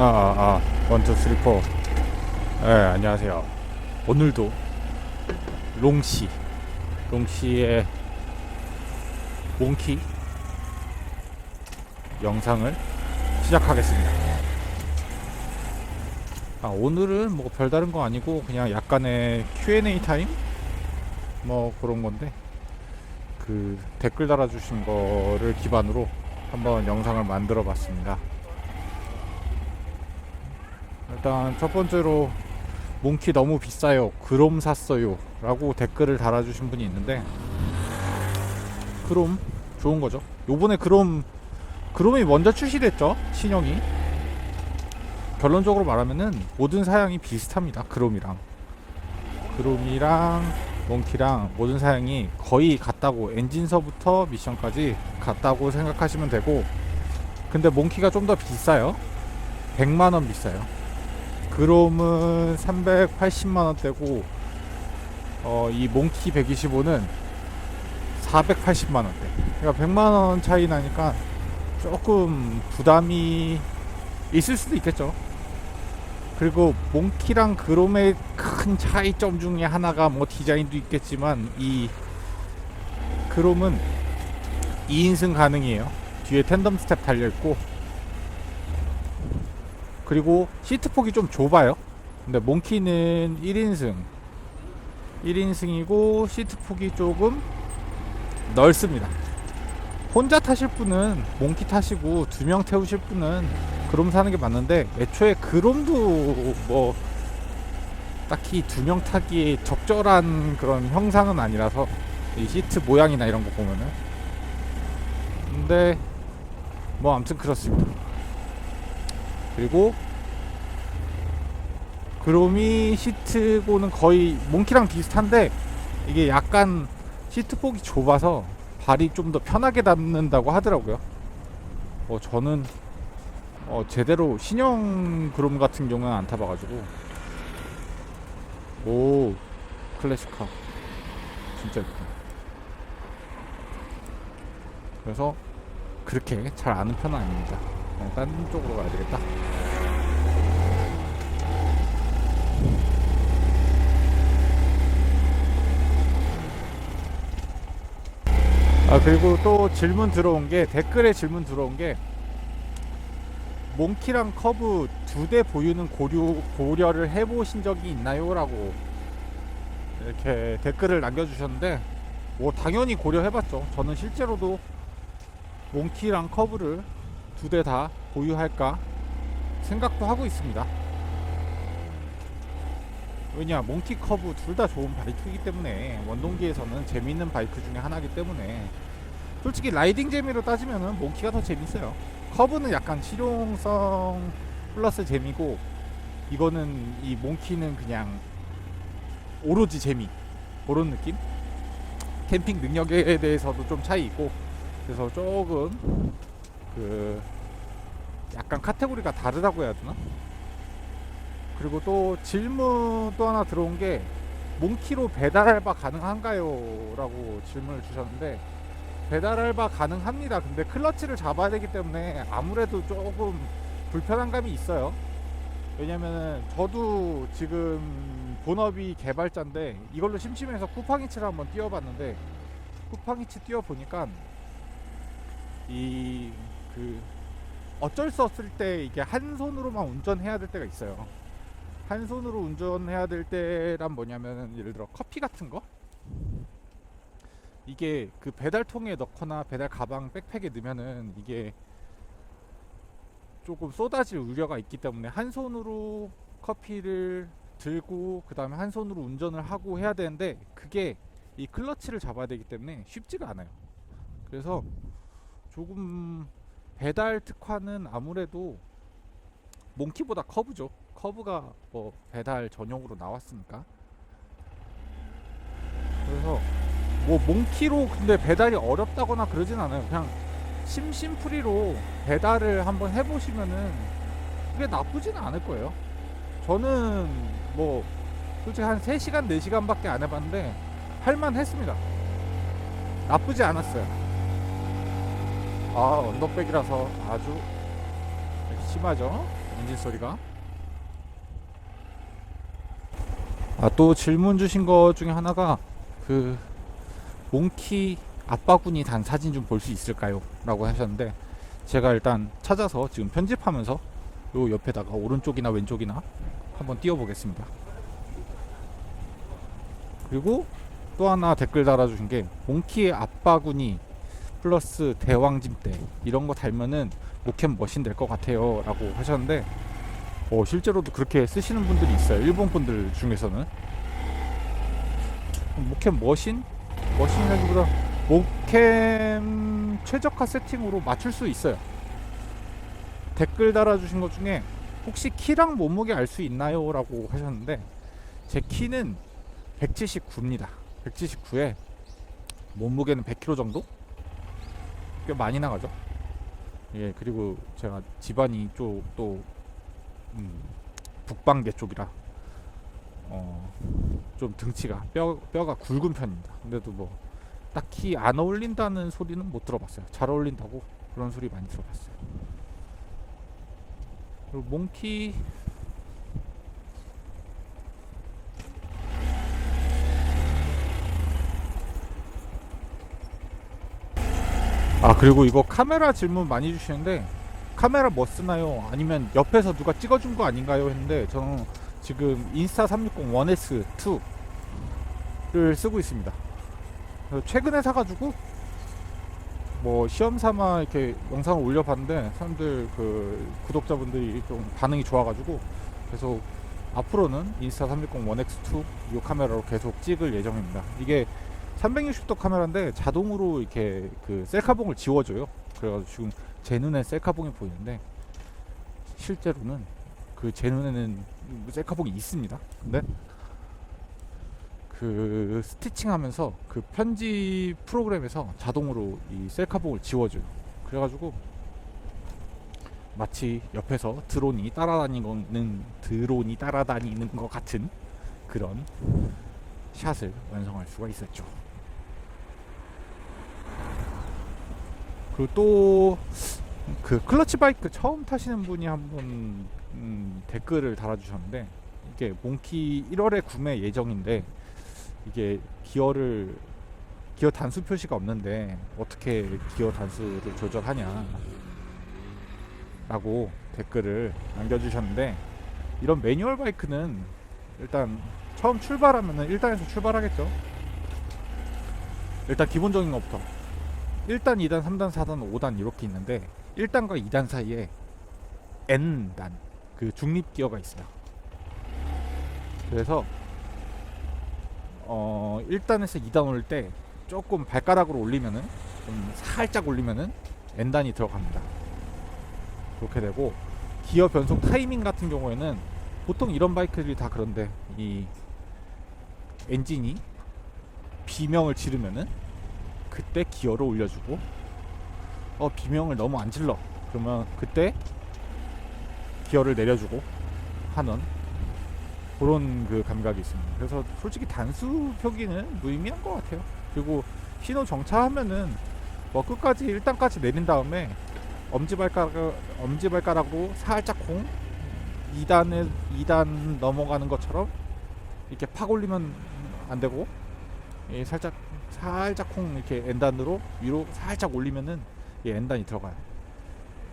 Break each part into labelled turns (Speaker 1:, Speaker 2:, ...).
Speaker 1: 아, 아, 아, 원투 쓰리 포. 네, 안녕하세요. 오늘도 롱시, 롱시의 몽키 영상을 시작하겠습니다. 아, 오늘은 뭐 별다른 거 아니고 그냥 약간의 Q&A 타임? 뭐 그런 건데 그 댓글 달아주신 거를 기반으로 한번 영상을 만들어 봤습니다. 일단 첫 번째로 몽키 너무 비싸요. 그롬 샀어요. 라고 댓글을 달아주신 분이 있는데 그롬 좋은 거죠. 요번에 그롬 그롬이 먼저 출시됐죠. 신형이 결론적으로 말하면은 모든 사양이 비슷합니다. 그롬이랑 그롬이랑 몽키랑 모든 사양이 거의 같다고 엔진서부터 미션까지 같다고 생각하시면 되고 근데 몽키가 좀 더 비싸요. 100만 원 비싸요. 그롬은 380만 원대고 어, 이 몽키 125는 480만 원대. 그러니까 100만 원 차이 나니까 조금 부담이 있을 수도 있겠죠. 그리고 몽키랑 그롬의 큰 차이점 중에 하나가 뭐 디자인도 있겠지만 이 그롬은 2인승 가능이에요. 뒤에 텐덤 스텝 달려 있고 그리고 시트 폭이 좀 좁아요. 근데 몽키는 1인승 1인승이고 시트 폭이 조금 넓습니다. 혼자 타실 분은 몽키 타시고 두 명 태우실 분은 그롬 사는 게 맞는데 애초에 그롬도 뭐 딱히 두 명 타기에 적절한 그런 형상은 아니라서 이 시트 모양이나 이런 거 보면은 근데 뭐 아무튼 그렇습니다. 그리고 그롬이 시트고는 거의 몽키랑 비슷한데 이게 약간 시트 폭이 좁아서 발이 좀 더 편하게 닿는다고 하더라고요. 어, 저는 어, 제대로 신형 그롬 같은 경우는 안 타봐가지고 오 클래식카 진짜 예쁘다. 그래서 그렇게 잘 아는 편은 아닙니다. 그냥 딴 쪽으로 가야 되겠다. 아 그리고 또 질문 들어온 게 댓글에 질문 들어온 게 몽키랑 커브 두 대 보유는 고려, 고려를 해보신 적이 있나요? 라고 이렇게 댓글을 남겨주셨는데 뭐 당연히 고려해봤죠 저는 실제로도 몽키랑 커브를 두 대 다 보유할까 생각도 하고 있습니다. 왜냐 몽키 커브 둘 다 좋은 바이크이기 때문에 원동기에서는 재밌는 바이크 중에 하나이기 때문에 솔직히 라이딩 재미로 따지면은 몽키가 더 재밌어요. 커브는 약간 실용성 플러스 재미고 이거는 이 몽키는 그냥 오로지 재미 그런 느낌? 캠핑 능력에 대해서도 좀 차이 있고 그래서 조금 그 약간 카테고리가 다르다고 해야 되나? 그리고 또 질문 또 하나 들어온 게 몽키로 배달 알바 가능한가요? 라고 질문을 주셨는데 배달 알바 가능합니다. 근데 클러치를 잡아야 되기 때문에 아무래도 조금 불편한 감이 있어요. 왜냐면은 저도 지금 본업이 개발자인데 이걸로 심심해서 쿠팡이츠를 한번 띄워봤는데 쿠팡이츠 띄워보니까 이 그 어쩔 수 없을 때 이게 한 손으로만 운전해야 될 때가 있어요. 한 손으로 운전해야 될 때란 뭐냐면은 예를 들어 커피 같은 거 이게 그 배달통에 넣거나 배달 가방 백팩에 넣으면은 이게 조금 쏟아질 우려가 있기 때문에 한 손으로 커피를 들고 그 다음에 한 손으로 운전을 하고 해야 되는데 그게 이 클러치를 잡아야 되기 때문에 쉽지가 않아요. 그래서 조금 배달 특화는 아무래도 몽키보다 커브죠. 커브가 뭐 배달 전용으로 나왔으니까. 그래서 뭐 몽키로 근데 배달이 어렵다거나 그러진 않아요. 그냥 심심풀이로 배달을 한번 해보시면은 그게 나쁘진 않을 거예요. 저는 뭐 솔직히 한 3시간, 4시간밖에 안 해봤는데 할만 했습니다. 나쁘지 않았어요. 아, 언더백이라서 아주 심하죠? 엔진 소리가 아 또 질문 주신 것 중에 하나가 그 몽키 아빠군이 단 사진 좀 볼 수 있을까요? 라고 하셨는데 제가 일단 찾아서 지금 편집하면서 요 옆에다가 오른쪽이나 왼쪽이나 한번 띄워 보겠습니다 그리고 또 하나 댓글 달아주신 게 몽키의 아빠군이 플러스 대왕짐대 이런 거 달면은 모캠 머신 될 것 같아요 라고 하셨는데 어, 실제로도 그렇게 쓰시는 분들이 있어요 일본 분들 중에서는 모캠 머신? 머신이라기보다 모캠 최적화 세팅으로 맞출 수 있어요 댓글 달아주신 것 중에 혹시 키랑 몸무게 알 수 있나요? 라고 하셨는데 제 키는 179입니다 179에 몸무게는 100kg 정도? 꽤 많이 나가죠. 예 그리고 제가 집안이 쪽또 음, 북방계 쪽이라 어, 좀 등치가 뼈, 뼈가 굵은 편입니다. 근데도 뭐 딱히 안 어울린다는 소리는 못 들어봤어요. 잘 어울린다고 그런 소리 많이 들어봤어요. 그리고 몽키 아 그리고 이거 카메라 질문 많이 주시는데 카메라 뭐 쓰나요? 아니면 옆에서 누가 찍어준 거 아닌가요? 했는데 저는 지금 인스타 360 1S 2를 쓰고 있습니다. 최근에 사가지고 뭐 시험 삼아 이렇게 영상을 올려봤는데 사람들 그 구독자분들이 좀 반응이 좋아가지고 계속 앞으로는 인스타 360 1X2 이 카메라로 계속 찍을 예정입니다. 이게 360도 카메라인데 자동으로 이렇게 그 셀카봉을 지워줘요. 그래가지고 지금 제 눈에 셀카봉이 보이는데 실제로는 그 제 눈에는 셀카봉이 있습니다. 근데 그 스티칭하면서 그 편집 프로그램에서 자동으로 이 셀카봉을 지워줘요. 그래가지고 마치 옆에서 드론이 따라다니는 드론이 따라다니는 것 같은 그런 샷을 완성할 수가 있었죠. 그리고 또 그 클러치 바이크 처음 타시는 분이 한분 음, 댓글을 달아주셨는데 이게 몽키 1월에 구매 예정인데 이게 기어를 기어 단수 표시가 없는데 어떻게 기어 단수를 조절하냐 라고 댓글을 남겨주셨는데 이런 매뉴얼 바이크는 일단 처음 출발하면은 1단에서 출발하겠죠? 일단 기본적인 것부터 1단, 2단, 3단, 4단, 5단 이렇게 있는데 1단과 2단 사이에 N단 그 중립 기어가 있어요. 그래서 어 1단에서 2단 올 때 조금 발가락으로 올리면은 좀 살짝 올리면은 N단이 들어갑니다. 그렇게 되고 기어 변속 타이밍 같은 경우에는 보통 이런 바이크들이 다 그런데 이 엔진이 비명을 지르면은 그때 기어를 올려주고 어 비명을 너무 안 질러 그러면 그때 기어를 내려주고 하는 그런 그 감각이 있습니다. 그래서 솔직히 단수 표기는 무의미한 것 같아요. 그리고 신호 정차하면은 뭐 끝까지 1단까지 내린 다음에 엄지발가락 엄지발가락으로 살짝 콩 2단에 2단 넘어가는 것처럼 이렇게 팍 올리면 안 되고 예, 살짝 살짝 콩 이렇게 N단으로 위로 살짝 올리면은 이 N단이 들어가요.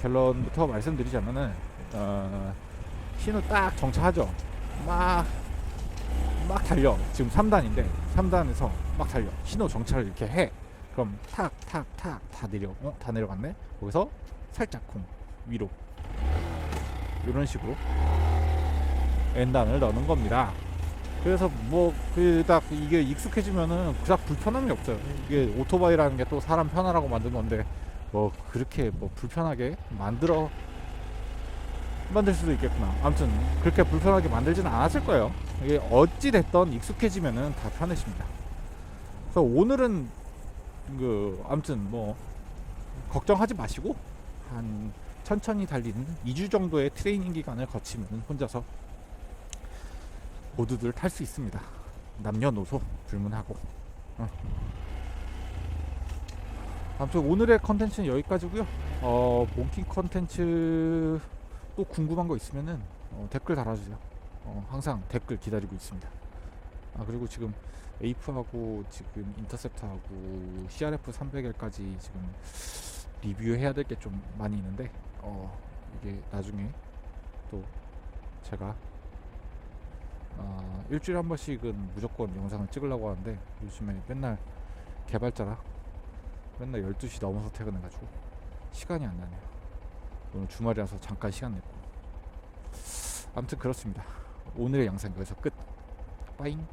Speaker 1: 결론부터 말씀드리자면은 어, 신호 딱 정차하죠. 막, 막 달려. 지금 3단인데 3단에서 막 달려. 신호 정차를 이렇게 해. 그럼 탁, 탁, 탁 다 내려. 어? 다 내려갔네. 거기서 살짝 콩 위로. 이런 식으로 N단을 넣는 겁니다. 그래서 뭐 그닥 이게 익숙해지면은 그닥 불편함이 없어요. 이게 오토바이라는 게 또 사람 편하라고 만든 건데 뭐 그렇게 뭐 불편하게 만들어 만들 수도 있겠구나. 아무튼 그렇게 불편하게 만들지는 않았을 거예요. 이게 어찌 됐던 익숙해지면은 다 편해집니다. 그래서 오늘은 그 아무튼 뭐 걱정하지 마시고 한 천천히 달리는 2주 정도의 트레이닝 기간을 거치면 혼자서 모두들 탈 수 있습니다. 남녀노소 불문하고. 어. 아무튼 오늘의 컨텐츠는 여기까지고요. 어, 몽킹 컨텐츠 또 궁금한 거 있으면은 어, 댓글 달아주세요. 어, 항상 댓글 기다리고 있습니다. 아 그리고 지금 에이프하고 지금 인터셉터하고 CRF 300L까지 지금 리뷰해야 될 게 좀 많이 있는데 어 이게 나중에 또 제가 아, 일주일에 한 번씩은 무조건 영상을 찍으려고 하는데 요즘에 맨날 개발자라 맨날 12시 넘어서 퇴근해가지고 시간이 안 나네요. 오늘 주말이라서 잠깐 시간 냈고 아무튼 그렇습니다. 오늘의 영상 여기서 끝. 빠잉.